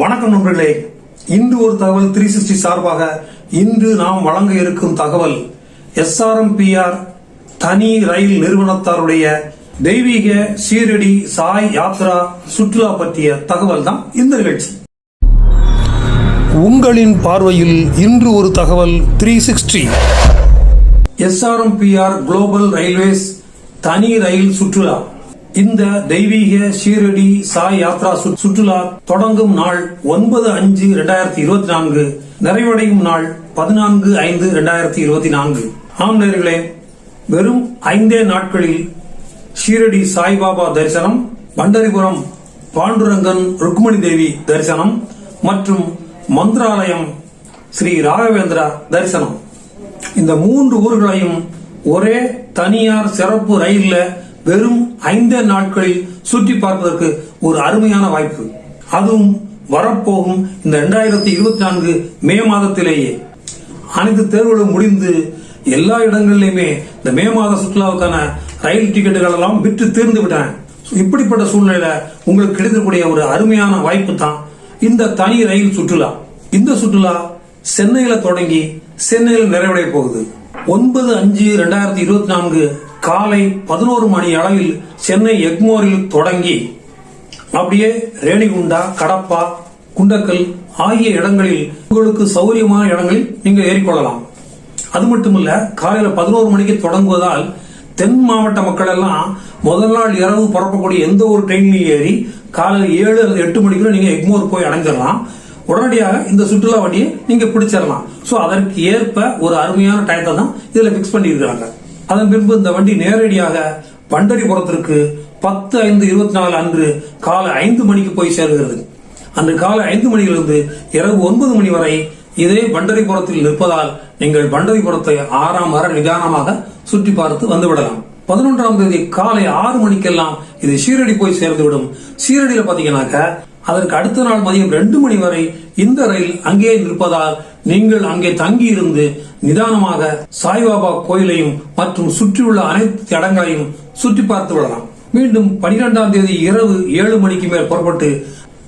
வணக்கம் நண்பர்களே. இன்று ஒரு தகவல் த்ரீ சிக்ஸ்டி சார்பாக இன்று நாம் வழங்க இருக்கும் தகவல் எஸ்ஆர்எம்பிஆர் தனி ரயில் நிறுவனத்தாருடைய தெய்வீக சீரடி சாய் யாத்ரா சுற்றுலா பற்றிய தகவல் தான் இந்த நிகழ்ச்சி. உங்களின் பார்வையில் இன்று ஒரு தகவல் three sixty SRMPR global railways தனி ரயில் சுற்றுலா. இந்த தெய்வீக ஷீரடி சாய் யாத்ரா சுற்றுலா தொடங்கும் நாள் ஒன்பது அஞ்சு இரண்டாயிரத்தி இருபத்தி நான்கு நிறைவடையும் நாள் பதினான்கு ஐந்து இரண்டாயிரத்தி இருபத்தி நான்கு. ஆம் நேர்களே வெறும் ஐந்தே நாட்களில் ஷீரடி சாய்பாபா தரிசனம் பண்டரிபுரம் பாண்டுரங்கன் ருக்மணி தேவி தரிசனம் மற்றும் மந்திராலயம் ஸ்ரீ ராகவேந்திரா தரிசனம். இந்த மூன்று ஊர்களையும் ஒரே தனியார் சிறப்பு ரயிலில் வெறும் ஐந்தே நாட்களில் சுற்றி பார்ப்பதற்கு ஒரு அருமையான வாய்ப்பு. அதுவும் வரப்போகும் இந்த இரண்டாயிரத்தி இருபத்தி நான்கு மே மாதத்திலேயே. அனைத்து தேர்வுகளும் முடிந்து எல்லா இடங்களிலுமே இந்த மே மாத சுற்றுலாவுக்கான ரயில் டிக்கெட்டுகள் எல்லாம் விற்று தீர்ந்து விட்டன. இப்படிப்பட்ட சூழ்நிலையில உங்களுக்கு கிடைக்கக்கூடிய ஒரு அருமையான வாய்ப்பு தான் இந்த தனி ரயில் சுற்றுலா. இந்த சுற்றுலா சென்னையில தொடங்கி சென்னையில் நிறைவடைய போகுது. ஒன்பது அஞ்சு ரெண்டாயிரத்தி இருபத்தி நான்கு காலை பதினோரு மணி அளவில் சென்னை எக்மோரில் தொடங்கி அப்படியே ரேணிகுண்டா கடப்பா குண்டக்கல் ஆகிய இடங்களில் உங்களுக்கு சௌகரியமான இடங்களில் நீங்கள் ஏறிக்கொள்ளலாம். அது மட்டுமல்ல காலையில பதினோரு மணிக்கு தொடங்குவதால் தென் மாவட்ட மக்கள் எல்லாம் முதல் நாள் இரவு புறப்படக்கூடிய எந்த ஒரு ட்ரெயின்லையும் ஏறி காலையில் ஏழு அல்லது எட்டு மணிக்குள்ள நீங்க எக்மோர் போய் அடைஞ்சிடலாம். உடனடியாக இந்த சுற்றுலா வண்டியை நீங்க பிடிச்சிடலாம். ஸோ அதற்கு ஏற்ப ஒரு அருமையான டயத்தை தான் இதுல பிக்ஸ் பண்ணியிருக்கிறாங்க. அதன் பின்பு இந்த வண்டி நேரடியாக பண்டரிபுரத்திற்கு பத்து ஐந்து இருபத்தி நாலு அன்று காலை ஐந்து மணிக்கு போய் சேருகிறது. அன்று காலை ஐந்து மணியிலிருந்து இரவு ஒன்பது மணி வரை இதே பண்டரிபுரத்தில் நிற்பதால் நீங்கள் பண்டரிபுரத்தை ஆறாம் வர நிதானமாக சுற்றி பார்த்து வந்துவிடலாம். பதினொன்றாம் தேதி காலை ஆறு மணிக்கெல்லாம் இது ஷீரடி போய் சேர்ந்துவிடும். சீரடியில் பாத்தீங்கன்னாக்க அதற்கு அடுத்த நாள் மதியம் ரெண்டு மணி வரை இந்த ரயில் அங்கே நிற்பதால் நீங்கள் அங்கே தங்கி இருந்து நிதானமாக சாய்பாபா கோயிலையும் மற்றும் சுற்றியுள்ள அனைத்து இடங்களையும் சுற்றி பார்த்து விடலாம். மீண்டும் பனிரெண்டாம் தேதி இரவு ஏழு மணிக்கு மேல் புறப்பட்டு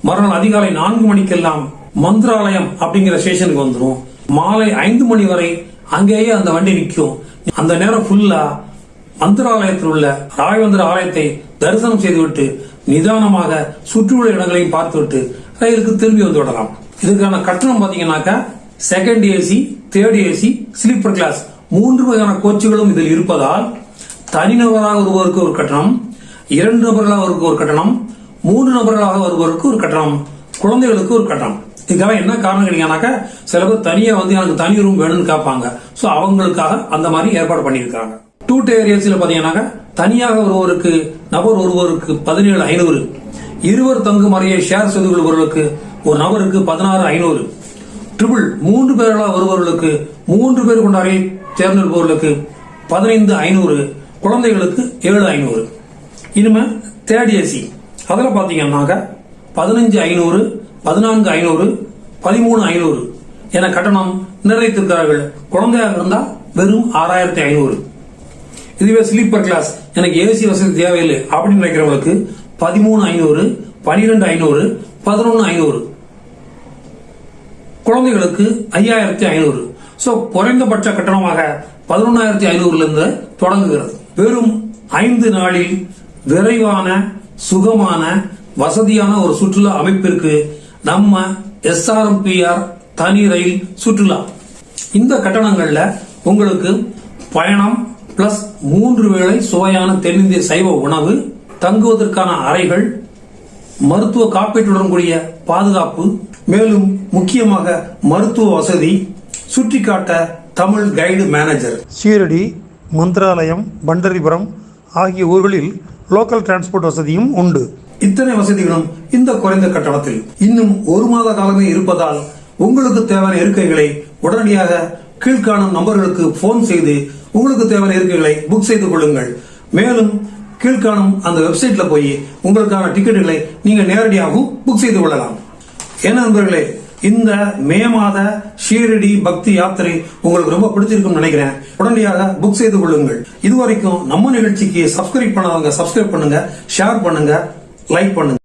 மறுநாள் அதிகாலை நான்கு மணிக்கெல்லாம் மந்திராலயம் அப்படிங்கிற ஸ்டேஷனுக்கு வந்துடும் மாலை ஐந்து மணி வரை அங்கேயே அந்த வண்டி நிற்கும். அந்த நேரம் ஃபுல்லா மந்திராலயத்தில் உள்ள ராகவேந்திர ஆலயத்தை தரிசனம் செய்துவிட்டு நிதானமாக சுற்றியுள்ள இடங்களையும் பார்த்துவிட்டு ரயிலுக்கு திரும்பி வந்து விடலாம். இதுக்கான கட்டணம் பாத்தீங்கன்னாக்கா second AC third AC sleeper class மூன்று வகையான கோச்சுகளும் இதில் இருப்பதால் தனிநபராக வருபவருக்கு ஒரு கட்டணம் இரண்டு நபர்களாக வருவதற்கு ஒரு கட்டணம் மூன்று நபர்களாக வருபவருக்கு ஒரு கட்டணம் குழந்தைகளுக்கு ஒரு கட்டணம். இதுக்காக என்ன காரணம் கேட்டீங்கன்னாக்கா சில பேர் தனியா வந்து எனக்கு தனி ரூம் வேணும்னு கேட்பாங்க. ஸோ அவங்களுக்காக அந்த மாதிரி ஏற்பாடு பண்ணியிருக்காங்க டூ டயர் ஏசியில பார்த்தீங்கன்னாக்கா தனியாக ஒருவருக்கு நபர் ஒருவருக்கு பதினேழு ஐநூறு. இருவர் தங்கும் அறையை ஷேர் செய்து கொள்பவர்களுக்கு ஒரு நபருக்கு பதினாறு ஐநூறு. ட்ரிபிள் மூன்று பேர்களாக வருபவர்களுக்கு மூன்று பேர் கொண்ட அறையை தேர்ந்தெடுப்பவர்களுக்கு பதினைந்து ஐநூறு குழந்தைகளுக்கு ஏழு ஐநூறு. இனிமே தேர்ட் ஏசி அதில் பார்த்தீங்கன்னாக்க பதினஞ்சு ஐநூறு பதினான்கு ஐநூறு பதிமூணு ஐநூறு என கட்டணம் நிர்ணயித்திருக்கிறார்கள். குழந்தையாக இருந்தால் வெறும் ஆறாயிரத்தி ஐநூறு. இதுவே ஸ்லீப்பர் கிளாஸ் எனக்கு ஏசி வசதி தேவையில்லை. அப்படின்னு நினைக்கிறவங்களுக்கு பதிமூணு ஐநூறு பனிரெண்டு ஐநூறு பதினொன்று ஐநூறு. குழந்தைகளுக்கு ஐயாயிரத்தி ஐநூறு. சோ குறைந்தபட்ச கட்டணமாக பதினொன்னாயிரத்தி ஐநூறுல இருந்து தொடங்குகிறது. வெறும் ஐந்து நாளில் விரைவான சுகமான வசதியான ஒரு சுற்றுலா அமைப்பிற்கு நம்ம எஸ்ஆர்எம்பிஆர் தனி ரயில் சுற்றுலா. இந்த கட்டணங்கள்ல உங்களுக்கு பயணம் பிளஸ் மூன்று வேளை சுவையான தென்னிந்திய சைவ உணவு தங்குவதற்கான அறைகள் மருத்துவ காப்பீட்டுடன் கூடிய பாதுகாப்பு மேலும் முக்கியமாக மருத்துவ வசதி சுற்றி காட்ட தமிழ் கைடு மேனேஜர். ஷீரடி மந்திராலயம் பண்டரிபுரம் ஆகிய ஊர்களில் லோக்கல் டிரான்ஸ்போர்ட் வசதியும் உண்டு. இத்தனை வசதிகளும் இந்த குறைந்த கட்டணத்தில். இன்னும் ஒரு மாத காலமே இருப்பதால் உங்களுக்கு தேவையான இருக்கைகளை உடனடியாக கீழ்காணும் நம்பர்களுக்கு போன் செய்து உங்களுக்கு தேவையான இருக்கைகளை புக் செய்து கொள்ளுங்கள். மேலும் கீழ்காணும் அந்த வெப்சைட்ல போய் உங்களுக்கான டிக்கெட்டுகளை நீங்க நேரடியாகவும் புக் செய்து கொள்ளலாம். என்ன நண்பர்களே இந்த மே மாத ஷீரடி பக்தி யாத்திரை உங்களுக்கு ரொம்ப பிடிச்சிருக்கும் நினைக்கிறேன். உடனடியாக புக் செய்து கொள்ளுங்கள். இதுவரைக்கும் நம்ம நிகழ்ச்சிக்கு சப்ஸ்கிரைப் பண்ணாதவங்க சப்ஸ்கிரைப் பண்ணுங்க ஷேர் பண்ணுங்க லைக் பண்ணுங்க.